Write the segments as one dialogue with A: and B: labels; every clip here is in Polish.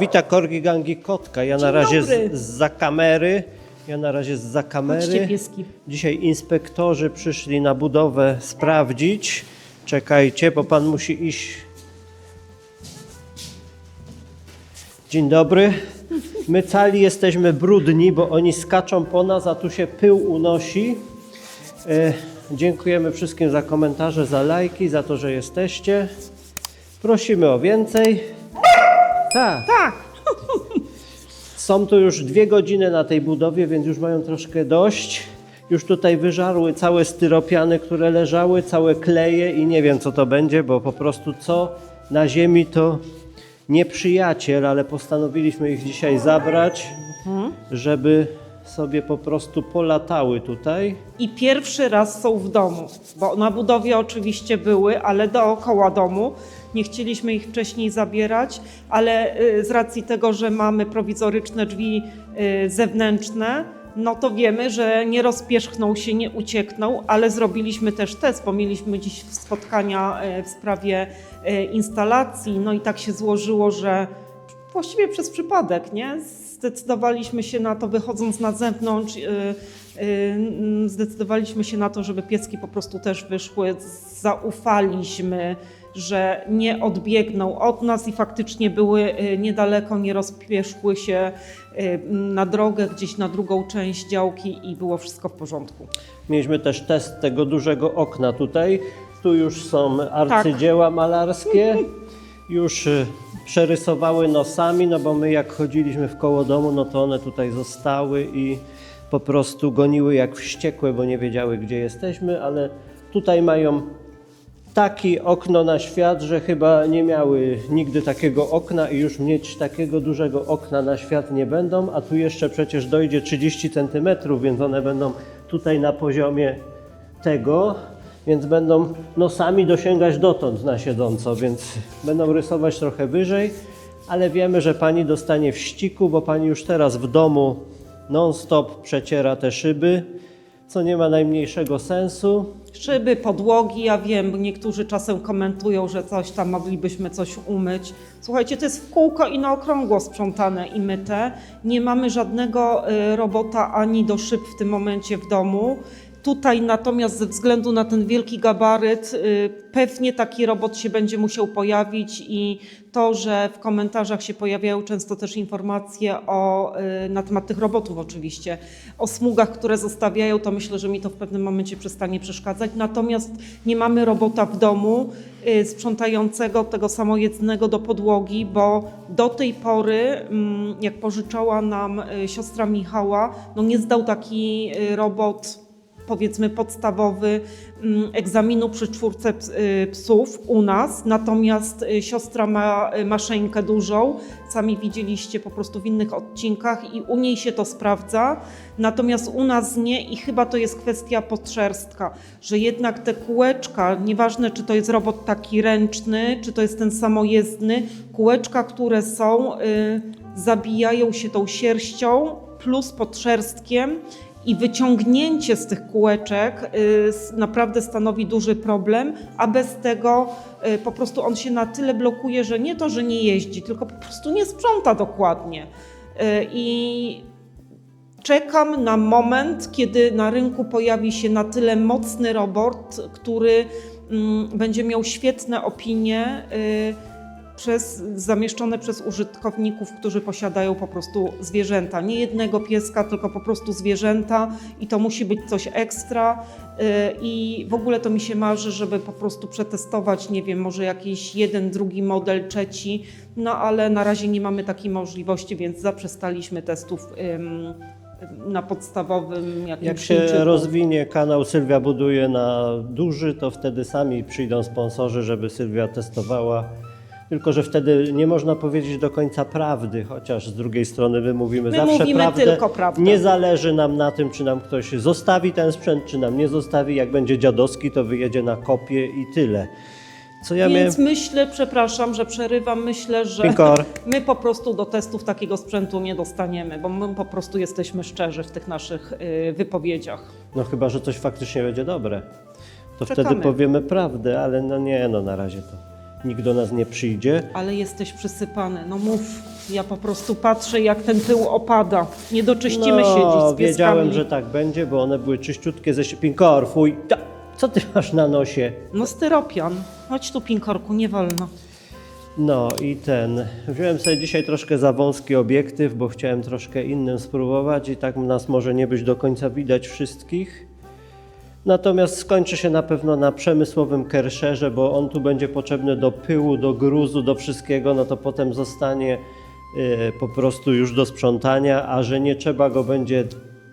A: Wita Korgi Gangi Kotka. Ja na
B: Dzień
A: razie
B: dobry.
A: z, za kamery. Ja na razie z za
B: Chodźcie
A: kamery.
B: pieski.
A: Dzisiaj inspektorzy przyszli na budowę sprawdzić. Czekajcie, bo pan musi iść. Dzień dobry. My cali jesteśmy brudni, bo oni skaczą po nas, a tu się pył unosi. E, dziękujemy wszystkim za komentarze, za lajki, za to, że jesteście. Prosimy o więcej. Tak.
B: Tak,
A: Są tu już dwie godziny na tej budowie, więc już mają troszkę dość. Już tutaj wyżarły całe styropiany, które leżały, całe kleje i nie wiem co to będzie, bo po prostu co na ziemi to nieprzyjaciel, ale postanowiliśmy ich dzisiaj zabrać, żeby sobie po prostu polatały tutaj.
B: i pierwszy raz są w domu, bo na budowie oczywiście były, ale dookoła domu. Nie chcieliśmy ich wcześniej zabierać, ale y, z racji tego, że mamy prowizoryczne drzwi y, zewnętrzne, no to wiemy, że nie rozpierzchną się, nie uciekną, ale zrobiliśmy też test, bo mieliśmy dziś spotkania y, w sprawie instalacji, no i tak się złożyło, że właściwie przez przypadek, nie? Zdecydowaliśmy się na to, wychodząc na zewnątrz, yy, yy, zdecydowaliśmy się na to, żeby pieski po prostu też wyszły. Zaufaliśmy, że nie odbiegną od nas i faktycznie były yy, niedaleko, nie rozpieszły się yy, na drogę, gdzieś na drugą część działki i było wszystko w porządku.
A: Mieliśmy też test tego dużego okna tutaj. Tu już są arcydzieła malarskie. Już y, przerysowały nosami, no bo my jak chodziliśmy w koło domu, no to one tutaj zostały i po prostu goniły jak wściekłe, bo nie wiedziały gdzie jesteśmy, ale tutaj mają takie okno na świat, że chyba nie miały nigdy takiego okna i już mieć takiego dużego okna na świat nie będą, a tu jeszcze przecież dojdzie 30 cm, więc one będą tutaj na poziomie tego, więc będą nosami dosięgać dotąd na siedząco, więc będą rysować trochę wyżej, ale wiemy, że pani dostanie wściku, bo pani już teraz w domu non-stop przeciera te szyby, co nie ma najmniejszego sensu.
B: Szyby, podłogi, ja wiem, niektórzy czasem komentują, że coś tam moglibyśmy coś umyć. Słuchajcie, to jest w kółko i na okrągło sprzątane i myte. Nie mamy żadnego y, robota ani do szyb w tym momencie w domu. Tutaj natomiast ze względu na ten wielki gabaryt y, pewnie taki robot się będzie musiał pojawić i to, że w komentarzach się pojawiają często też informacje o, y, na temat tych robotów oczywiście, o smugach, które zostawiają, to myślę, że mi to w pewnym momencie przestanie przeszkadzać. Natomiast nie mamy robota w domu y, sprzątającego tego samojednego do podłogi, bo do tej pory, mm, jak pożyczała nam siostra Michała, no nie zdał taki robot powiedzmy podstawowy mm, egzaminu przy czwórce y, psów u nas, natomiast y, siostra ma y, maszeńkę dużą, sami widzieliście po prostu w innych odcinkach i u niej się to sprawdza, natomiast u nas nie i chyba to jest kwestia podszerstka, że jednak te kółeczka, nieważne czy to jest robot taki ręczny, czy to jest ten samojezdny, kółeczka, które są, zabijają się tą sierścią plus podszerstkiem i wyciągnięcie z tych kółeczek y, naprawdę stanowi duży problem, a bez tego y, po prostu on się na tyle blokuje, że nie to, że nie jeździ, tylko po prostu nie sprząta dokładnie. Y, I czekam na moment, kiedy na rynku pojawi się na tyle mocny robot, który mm, będzie miał świetne opinie. Y, przez, zamieszczone przez użytkowników, którzy posiadają po prostu zwierzęta. Nie jednego pieska, tylko po prostu zwierzęta i to musi być coś ekstra. Yy, I w ogóle to mi się marzy, żeby po prostu przetestować, nie wiem, może jakiś jeden, drugi model, trzeci, no ale na razie nie mamy takiej możliwości, więc zaprzestaliśmy testów ym, na podstawowym jakimś
A: Jak się rozwinie kanał Sylwia buduje na duży, to wtedy sami przyjdą sponsorzy, żeby Sylwia testowała. Tylko, że wtedy nie można powiedzieć do końca prawdy, chociaż z drugiej strony my mówimy
B: My
A: zawsze
B: mówimy
A: prawdę.
B: tylko prawdę.
A: Nie zależy nam na tym, czy nam ktoś zostawi ten sprzęt, czy nam nie zostawi. Jak będzie dziadowski, to wyjedzie na kopię i tyle. Co ja
B: Więc
A: miałem...
B: myślę, przepraszam, że przerywam, myślę, że
A: Pikor.
B: my po prostu do testów takiego sprzętu nie dostaniemy, bo my po prostu jesteśmy szczerzy w tych naszych y, wypowiedziach.
A: No chyba, że coś faktycznie będzie dobre. To
B: Czekamy.
A: wtedy powiemy prawdę, ale no nie, no na razie to nikt do nas nie przyjdzie.
B: Ale jesteś przysypany. No mów, ja po prostu patrzę, jak ten pył opada. Nie doczyścimy się dziś z pieskami.
A: No, wiedziałem, że tak będzie, bo one były czyściutkie ze Pinkor, fuj. Ta, co ty masz na nosie?
B: No styropian. Chodź tu, Pinkorku, nie wolno.
A: No i ten. Wziąłem sobie dzisiaj troszkę za wąski obiektyw, bo chciałem troszkę innym spróbować i tak nas może nie być do końca widać wszystkich. Natomiast skończy się na pewno na przemysłowym kerszerze, bo on tu będzie potrzebny do pyłu, do gruzu, do wszystkiego, no to potem zostanie e, po prostu już do sprzątania, a że nie trzeba go będzie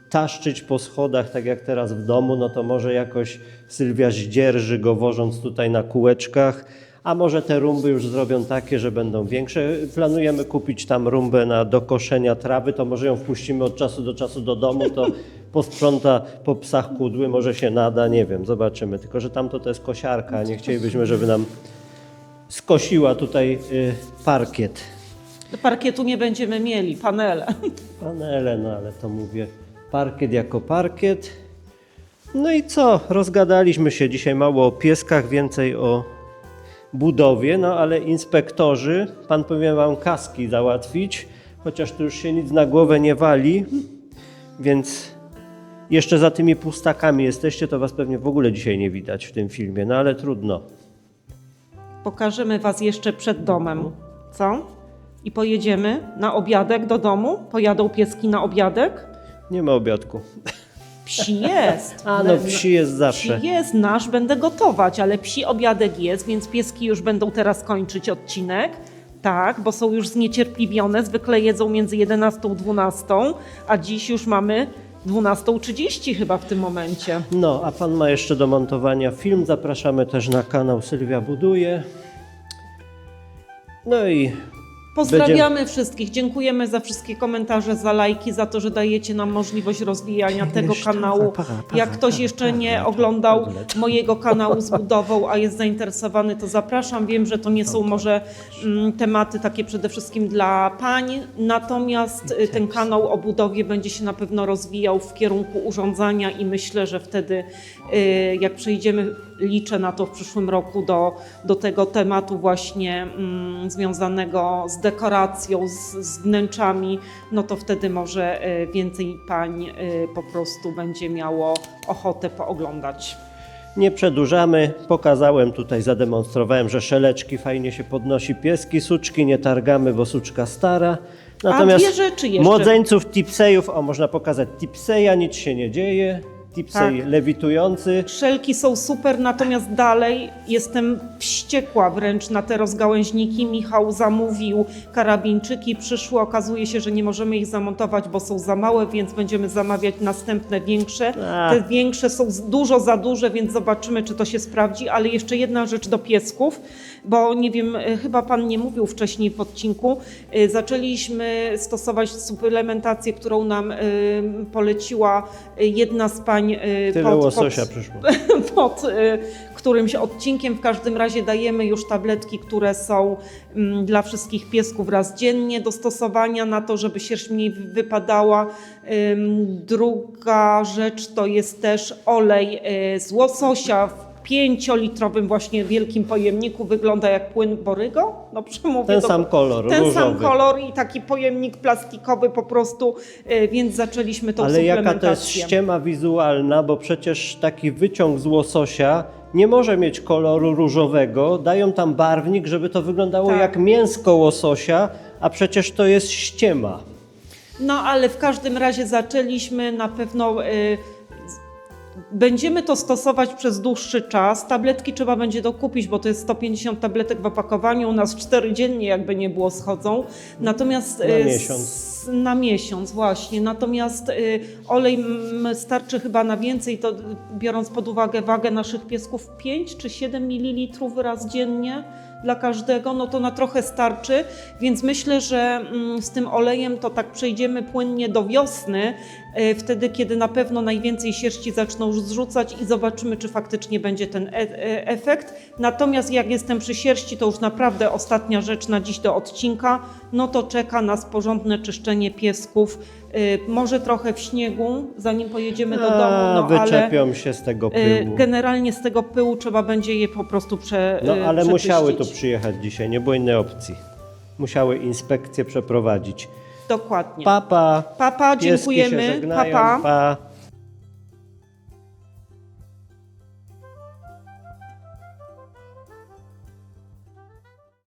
A: taszczyć po schodach, tak jak teraz w domu, no to może jakoś Sylwia zdzierży go wożąc tutaj na kółeczkach, a może te rumby już zrobią takie, że będą większe. Planujemy kupić tam rumbę na do koszenia trawy, to może ją wpuścimy od czasu do czasu do domu, to posprząta po psach kudły, może się nada, nie wiem, zobaczymy. Tylko, że tamto to jest kosiarka, a nie chcielibyśmy, żeby nam skosiła tutaj y, parkiet.
B: Parkietu nie będziemy mieli, panele.
A: Panele, no ale to mówię, parkiet jako parkiet. No i co, rozgadaliśmy się dzisiaj mało o pieskach, więcej o budowie, no ale inspektorzy, pan powinien wam kaski załatwić, chociaż tu już się nic na głowę nie wali, więc jeszcze za tymi pustakami jesteście, to was pewnie w ogóle dzisiaj nie widać w tym filmie, no ale trudno.
B: Pokażemy Was jeszcze przed domem. Co? I pojedziemy na obiadek do domu? Pojadą pieski na obiadek?
A: Nie ma obiadku.
B: Psi jest.
A: A no wsi jest zawsze.
B: Psi jest nasz, będę gotować, ale psi obiadek jest, więc pieski już będą teraz kończyć odcinek. Tak, bo są już zniecierpliwione, zwykle jedzą między 11 a 12, a dziś już mamy 12.30 chyba w tym momencie.
A: No, a pan ma jeszcze do montowania film. Zapraszamy też na kanał Sylwia Buduje. No i
B: Pozdrawiamy wszystkich, dziękujemy za wszystkie komentarze, za lajki, za to, że dajecie nam możliwość rozwijania tego kanału. Jak ktoś jeszcze
A: pa,
B: nie
A: pa,
B: oglądał
A: pa, pa.
B: mojego kanału z budową, a jest zainteresowany, to zapraszam. Wiem, że to nie są może mm, tematy takie przede wszystkim dla pań, natomiast y, ten kanał o budowie będzie się na pewno rozwijał w kierunku urządzania i myślę, że wtedy y, jak przejdziemy, liczę na to w przyszłym roku do, do tego tematu właśnie mm, związanego z dekoracją, z, z wnętrzami, no to wtedy może y, więcej pań y, po prostu będzie miało ochotę pooglądać.
A: nie przedłużamy. Pokazałem tutaj, zademonstrowałem, że szeleczki fajnie się podnosi. Pieski, suczki nie targamy, bo suczka stara. Natomiast
B: dwie rzeczy jeszcze.
A: młodzeńców tipsejów, o można pokazać tipseja, nic się nie dzieje. Tipsej
B: Tak.
A: lewitujący.
B: Szelki są super, natomiast dalej jestem wściekła wręcz na te rozgałęźniki. Michał zamówił karabinczyki, przyszły, okazuje się, że nie możemy ich zamontować, bo są za małe, więc będziemy zamawiać następne większe.
A: A.
B: Te większe są dużo za duże, więc zobaczymy, czy to się sprawdzi. Ale jeszcze jedna rzecz do piesków, bo nie wiem, e, chyba Pan nie mówił wcześniej w odcinku. E, Zaczęliśmy stosować suplementację, którą nam e, poleciła jedna z pań e,
A: Tyle łososia przyszło.
B: pod y, którymś odcinkiem. W każdym razie dajemy już tabletki, które są mm, dla wszystkich piesków raz dziennie do stosowania na to, żeby sierść mniej wy- wypadała. Druga rzecz to jest też olej y, z łososia pięciolitrowym właśnie wielkim pojemniku. Wygląda jak płyn borygo. No przemówię
A: Ten
B: to-
A: sam kolor,
B: Ten
A: różowy.
B: sam kolor i taki pojemnik plastikowy po prostu, y, więc zaczęliśmy tą
A: Ale jaka to jest ściema wizualna, bo przecież taki wyciąg z łososia nie może mieć koloru różowego. Dają tam barwnik, żeby to wyglądało
B: Tak.
A: jak mięsko łososia, a przecież to jest ściema.
B: No ale w każdym razie zaczęliśmy na pewno. y, z- Będziemy to stosować przez dłuższy czas. Tabletki trzeba będzie dokupić, bo to jest 150 tabletek w opakowaniu. U nas 4 dziennie jakby nie było schodzą. Natomiast
A: Na
B: y,
A: miesiąc.
B: na miesiąc właśnie. Natomiast y, olej starczy chyba na więcej, to y, biorąc pod uwagę wagę naszych piesków 5 czy 7 ml raz dziennie dla każdego, no to na trochę starczy, więc myślę, że mm, z tym olejem to tak przejdziemy płynnie do wiosny, y, wtedy kiedy na pewno najwięcej sierści zaczną zrzucać i zobaczymy, czy faktycznie będzie ten e- e- efekt. Natomiast jak jestem przy sierści, to już naprawdę ostatnia rzecz na dziś do odcinka, no to czeka nas porządne czyszczenie piesków może trochę w śniegu, zanim pojedziemy do domu, no ale
A: wyczepią się z tego
B: y,
A: pyłu.
B: generalnie z tego pyłu trzeba będzie je po prostu prze,
A: No
B: y,
A: ale musiały tu przyjechać dzisiaj, nie było innej opcji. Musiały inspekcję przeprowadzić.
B: Dokładnie.
A: Papa.
B: Papa, dziękujemy.
A: Się żegnają,
B: Papa.
A: pa.